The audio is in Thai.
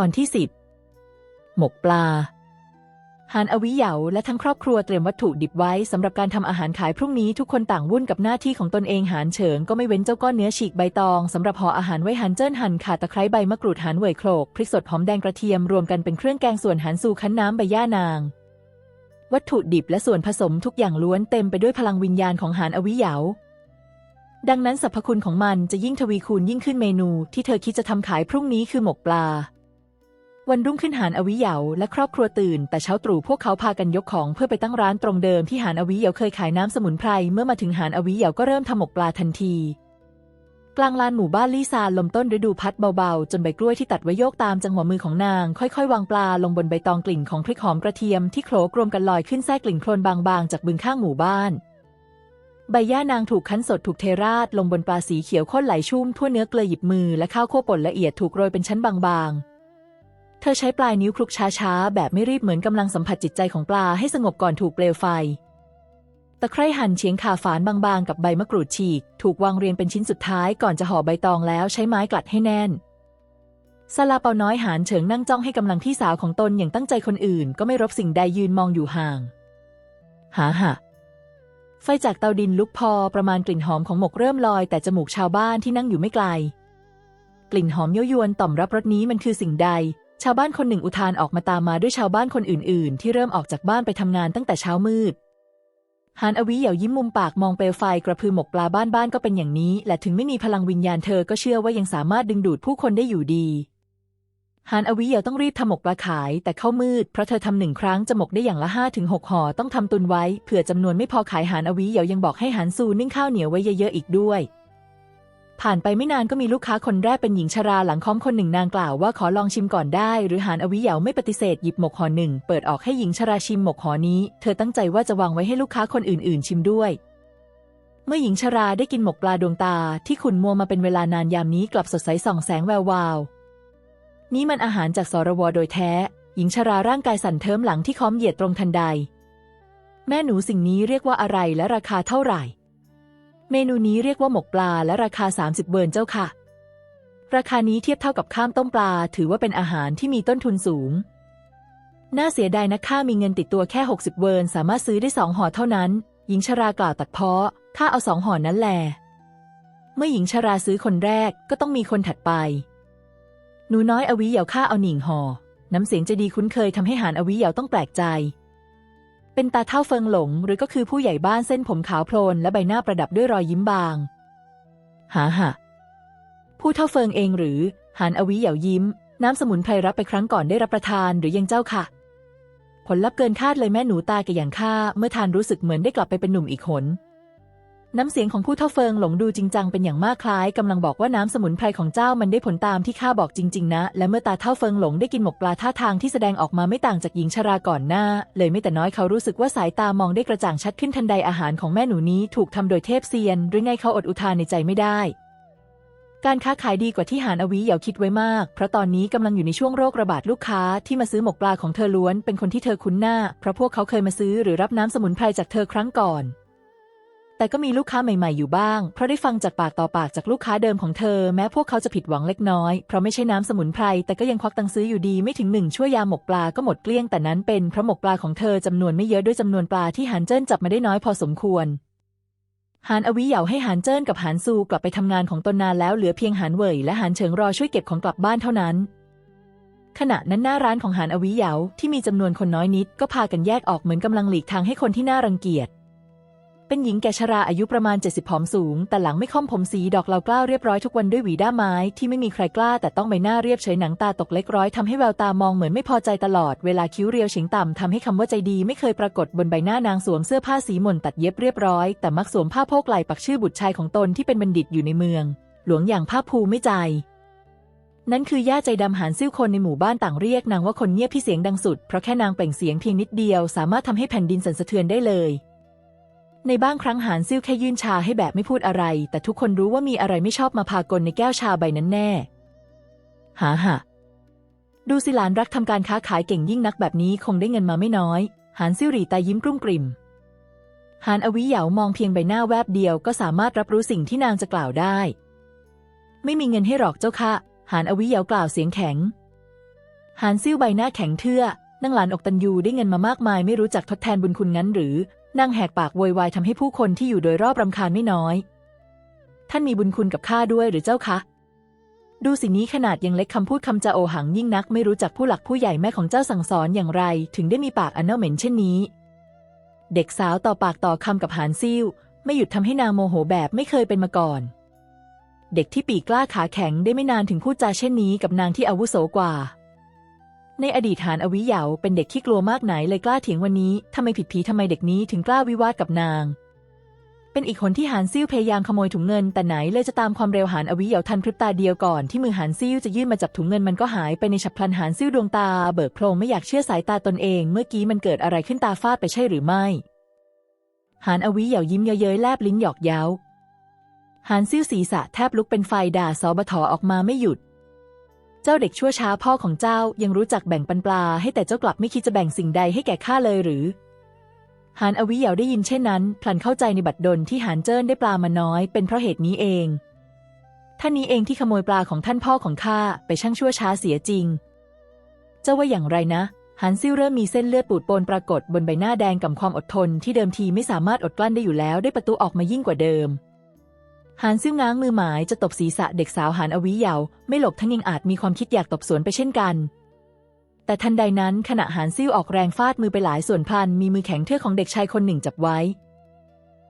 ตอนที่สิบหมกปลา หานอวิเหยาและทั้งครอบครัวเตรียมวัตถุดิบไว้สำหรับการทำอาหารขายพรุ่งนี้ทุกคนต่างวุ่นกับหน้าที่ของตนเองหานเฉิงก็ไม่เว้นเจ้าก้อนเนื้อฉีกใบตองสำหรับห่ออาหารไว้หันเจิ้นหั่นข่าตะไคร้ใบมะกรูดหานเหวยโขลกพริกสดหอมแดงกระเทียมรวมกันเป็นเครื่องแกงส่วนหานซูคั้นน้ำใบย่านาง วัตถุดิบและส่วนผสมทุกอย่างล้วนเต็มไปด้วยพลังวิญญาณของหานอวิเหยาดังนั้นสรรพคุณของมันจะยิ่งทวีคูณยิ่งขึ้นเมนูที่เธอคิดจะทำขายพรุ่งนี้คือหมกปลา วันรุ่งขึ้นหานอวิเหยาและครอบครัวตื่น แต่เช้าตรู่พวกเขาพากันยกของเพื่อไปตั้งร้านตรงเดิมที่หานอวิเหยาเคยขายน้ำสมุนไพรเมื่อมาถึงหานอวิเหยาก็เริ่มทำหมกปลาทันที กลางลานหมู่บ้านลี่ซานลมต้นฤดูพัดเบาๆ จนใบกล้วยที่ตัดไว้โยกตามจังหวะมือของนาง ค่อยๆ วางปลาลงบนใบตองกลิ่นของพริกหอมกระเทียมที่โขลกรวมกันลอยขึ้นแทรกกลิ่นโคลนบางๆ จากบึงข้างหมู่บ้านใบย่านางถูกคั้นสดถูกเทราดลงบนปลาสีเขียวข้นไหลชุ่มทั่วเนื้อเกลือหยิบมือและข้าวโคป่นละเอียดถูกโรยเป็นชั้นบางๆ เธอใช้ปลายนิ้วคลุกช้าๆ แบบไม่รีบเหมือนกำลังสัมผัสจิตใจของปลาให้สงบก่อนถูกเปลวไฟ ตะไคร่หั่นเฉียงขาฝานบางๆ กับใบมะกรูดฉีก ถูกวางเรียงเป็นชิ้นสุดท้ายก่อนจะห่อใบตองแล้วใช้ไม้กลัดให้แน่นซาลาเปาน้อยหานเฉิงนั่งจ้องให้กำลังพี่สาวของตนอย่างตั้งใจคนอื่น ก็ไม่รบสิ่งใดยืนมองอยู่ห่าง หาหะไฟจากเตาดินลุกพอประมาณกลิ่นหอมของหมกเริ่มลอยแต่จมูกชาวบ้านที่นั่งอยู่ไม่ไกล กลิ่นหอมยั่วยวนต่อมรับรสนี้มันคือสิ่งใด ชาวบ้านคนหนึ่งอุทานออกมาตามมาด้วยชาวบ้านคนอื่น ๆ ที่เริ่มออกจากบ้านไปทำงานตั้งแต่เช้ามืดฮานอวิเหยายิ้มมุมปากมองเปลวไฟกระพือหมกปลาบ้านบ้านก็เป็นอย่างนี้ และถึงไม่มีพลังวิญญาณเธอก็เชื่อว่ายังสามารถดึงดูดผู้คนได้อยู่ดีฮานอวิเหยาต้องรีบทำหมกปลาขาย แต่เข้ามืดเพราะเธอทำหนึ่งครั้งจะหมกได้อย่างละห้าถึงหกห่อต้องทำตุนไว้เผื่อจำนวนไม่พอขายฮานอวิเหยายังบอกให้หานซูนึ่งข้าวเหนียวไว้เยอะๆอีกด้วย ผ่านไปไม่นานก็มีลูกค้าคนแรกเป็นหญิงชราหลังค้อมคนหนึ่งนางกล่าวว่าขอลองชิมก่อนได้ หรือหานอวิเหยาไม่ปฏิเสธหยิบหมกห่อหนึ่งเปิดออกให้หญิงชราชิมหมกห่อนี้ เธอตั้งใจว่าจะวางไว้ให้ลูกค้าคนอื่นๆ ชิมด้วย เมื่อหญิงชราได้กินหมกปลาดวงตา ที่ขุนมัวมาเป็นเวลานานยามนี้กลับสดใสส่องแสงแวววาว นี่มันอาหารจากสรวโดยแท้ หญิงชราร่างกายสั่นเทิมหลังที่ค้อมเหยียดตรงทันใด แม่หนูสิ่งนี้เรียกว่าอะไรและราคาเท่าไหร่ เมนูนี้เรียกว่าหมกปลาและราคา 30 เบิร์นเจ้าค่ะ ราคานี้เทียบเท่ากับข้ามต้มปลา ถือว่าเป็นอาหารที่มีต้นทุนสูง น่าเสียดายนะข้ามีเงินติดตัวแค่ 60เวิร์นสามารถซื้อได้สองห่อเท่านั้น หญิงชรากล่าวตัดเพ้อข้าเอาสองห่อนั้นแหลเมื่อหญิงชราซื้อคนแรกก็ต้องมีคนถัดไป หนูน้อยอวิเหยาข้าเอาหนิงห่อน้ำเสียงจะดีคุ้นเคยทำให้หานอวิเหยาต้องแปลกใจ เป็นตาเท่าเฟิงหลงหรือก็คือผู้ใหญ่บ้านเส้นผมขาวโพลนและใบหน้าประดับด้วยรอยยิ้มบาง หาหะผู้เท่าเฟิงเองหรือหานอวิเหยายิ้ม น้ำสมุนไพรรับไปครั้งก่อนได้รับประทานหรือยังเจ้าค่ะ ผลลัพธ์เกินคาดเลยแม่หนูตาแกอย่างข้าเมื่อทานรู้สึกเหมือนได้กลับไปเป็นหนุ่มอีกหน น้ำเสียงของผู้เท่าเฟิงหลงดูจริงจังเป็นอย่างมากคล้ายกำลังบอกว่าน้ำสมุนไพรของเจ้ามันได้ผลตามที่ข้าบอกจริง ๆ นะ และเมื่อตาเท่าเฟิงหลงได้กินหมกปลาท่าทางที่แสดงออกมาไม่ต่างจากหญิงชราก่อนหน้า เลยไม่แต่น้อยเขารู้สึกว่าสายตามองได้กระจ่างชัดขึ้นทันใดอาหารของแม่หนูนี้ถูกทำโดยเทพเซียน หรือไงเขาอดอุทานในใจไม่ได้ การค้าขายดีกว่าที่หานอวีเหยาคิดไว้มาก เพราะตอนนี้กำลังอยู่ในช่วงโรคระบาดลูกค้าที่มาซื้อหมกปลาของเธอล้วนเป็นคนที่เธอคุ้นหน้า เพราะพวกเขาเคยมาซื้อหรือรับน้ำสมุนไพรจากเธอครั้งก่อน แต่ก็มีลูกค้าใหม่ๆอยู่บ้าง เพราะได้ฟังจากปากต่อปากจากลูกค้าเดิมของเธอ แม้พวกเขาจะผิดหวังเล็กน้อย เพราะไม่ใช่น้ำสมุนไพร แต่ก็ยังควักตังซื้ออยู่ดีไม่ถึงหนึ่งชั่วยามหมกปลาก็หมดเกลี้ยงแต่นั้นเป็นเพราะหมกปลาของเธอจำนวนไม่เยอะด้วยจำนวนปลาที่หานเจิ้นจับมาได้น้อยพอสมควรหานอวิเหยาให้หานเจิ้นกับหานซูกลับไปทำงานของตนนานแล้วเหลือเพียงหานเหวยและหานเฉิงรอช่วยเก็บของกลับบ้านเท่านั้น ขณะนั้นหน้าร้านของหานอวิเหยาที่มีจำนวนคนน้อยนิด ก็พากันแยกออกเหมือนกำลังหลีกทางให้คนที่น่ารังเกียจ เป็นหญิงแก่ชราอายุประมาณ 70 ผอมสูง แต่หลังไม่ค่อมผมสีดอกเหลากล้าเรียบร้อยทุกวันด้วยหวีด้าไม้ ที่ไม่มีใครกล้า แต่ต้องใบหน้าเรียบเฉยหนังตาตกเล็กร้อยทำให้แววตามองเหมือนไม่พอใจตลอด เวลาคิ้วเรียวเฉียงต่ำทำให้คำว่าใจดีไม่เคยปรากฏบนใบหน้านางสวมเสื้อผ้าสีหม่นตัดเย็บเรียบร้อย แต่มักสวมผ้าโพกไหล่ปักชื่อบุตรชายของตนที่เป็นบัณฑิตอยู่ในเมือง หลวงอย่างภาคภูมิไม่ใจ นั่นคือย่าใจดำหานซิ่วคนในหมู่บ้านต่างเรียกนางว่าคนเงียบที่เสียงดังสุด เพราะแค่นางเปล่งเสียงเพียงนิดเดียว สามารถทำให้แผ่นดินสั่นสะเทือนได้เลย ในบ้างครั้งหานซิ่วแค่ยื่นชาให้แบบไม่พูดอะไร แต่ทุกคนรู้ว่ามีอะไรไม่ชอบมาพากลในแก้วชาใบนั้นแน่ หาหะดูสิหลานรักทำการค้าขายเก่งยิ่งนักแบบนี้คงได้เงินมาไม่น้อย หานซิ่วหรีตายิ้มกรุ่มกริ่ม หานอวิเหยามองเพียงใบหน้าแวบเดียวก็สามารถรับรู้สิ่งที่นางจะกล่าวได้ ไม่มีเงินให้หรอกเจ้าค่ะ หานอวิเหยากล่าวเสียงแข็ง หานซิ่วใบหน้าแข็งเทื่อนางหลานอกตันยูได้เงินมามากมายไม่รู้จักทดแทนบุญคุณงั้นหรือ นางแหกปากโวยวายทำให้ผู้คนที่อยู่โดยรอบรำคาญไม่น้อย ท่านมีบุญคุณกับข้าด้วยหรือเจ้าคะ ดูสินี้ขนาดยังเล็กคำพูดคำจาโอหังยิ่งนักไม่รู้จักผู้หลักผู้ใหญ่แม่ของเจ้าสั่งสอนอย่างไร ถึงได้มีปากอันเน่าเหม็นเช่นนี้ เด็กสาวต่อปากต่อคำกับหานซิ่วไม่หยุดทำให้นางโมโหแบบไม่เคยเป็นมาก่อน เด็กที่ปีกกล้าขาแข็งได้ไม่นานถึงพูดจาเช่นนี้กับนางที่อาวุโสกว่า ในอดีตหานอวิเหยาเป็นเด็กที่กลัวมากไหนเลยกล้าเถียงวันนี้ทำไมผิดผีทำไมเด็กนี้ถึงกล้าวิวาทกับนาง เป็นอีกคนที่หานซิ่วพยายามขโมยถุงเงิน แต่ไหนเลยจะตามความเร็วหานอวิเหยาทันพริบตาเดียวก่อนที่มือหานซิ่วจะยื่นมาจับถุงเงินมันก็หายไปในฉับพลันหานซิ่วดวงตา เบิกโพลงไม่อยากเชื่อสายตาตนเอง เมื่อกี้มันเกิดอะไรขึ้นตาฟาดไปใช่หรือไม่หานอวิเหยายิ้มเย้ยแลบลิ้นหยอกเย้าหานซิ่วศีรษะแทบลุกเป็นไฟด่าสอบะถอออกมาไม่หยุด เจ้าเด็กชั่วช้าพ่อของเจ้ายังรู้จักแบ่งปันปลา ให้แต่เจ้ากลับไม่คิดจะแบ่งสิ่งใดให้แก่ข้าเลยหรือหานอวิเหยาได้ยินเช่นนั้นพลันเข้าใจในบัดดลที่หานเจิ้นได้ปลามาน้อย เป็นเพราะเหตุนี้เอง ท่านนี้เองที่ขโมยปลาของท่านพ่อของข้าไปช่างชั่วช้าเสียจริง เจ้าว่าอย่างไรนะหานซิ่วเริ่มมีเส้นเลือดปูดโปนปรากฏบนใบหน้าแดงกับความอดทนที่เดิมทีไม่สามารถอดกลั้นได้อยู่แล้วได้ประตูออกมายิ่งกว่าเดิม หานซิ่งง้างมือหมายจะตบศีรษะเด็กสาวหานอวิเหยาไม่หลบทั้งยังอาจมีความคิดอยากตบสวนไปเช่นกัน แต่ทันใดนั้นขณะหานซิ่วออกแรงฟาดมือไปหลายส่วนพลันมีมือแข็งเทือกของเด็กชายคนหนึ่งจับไว้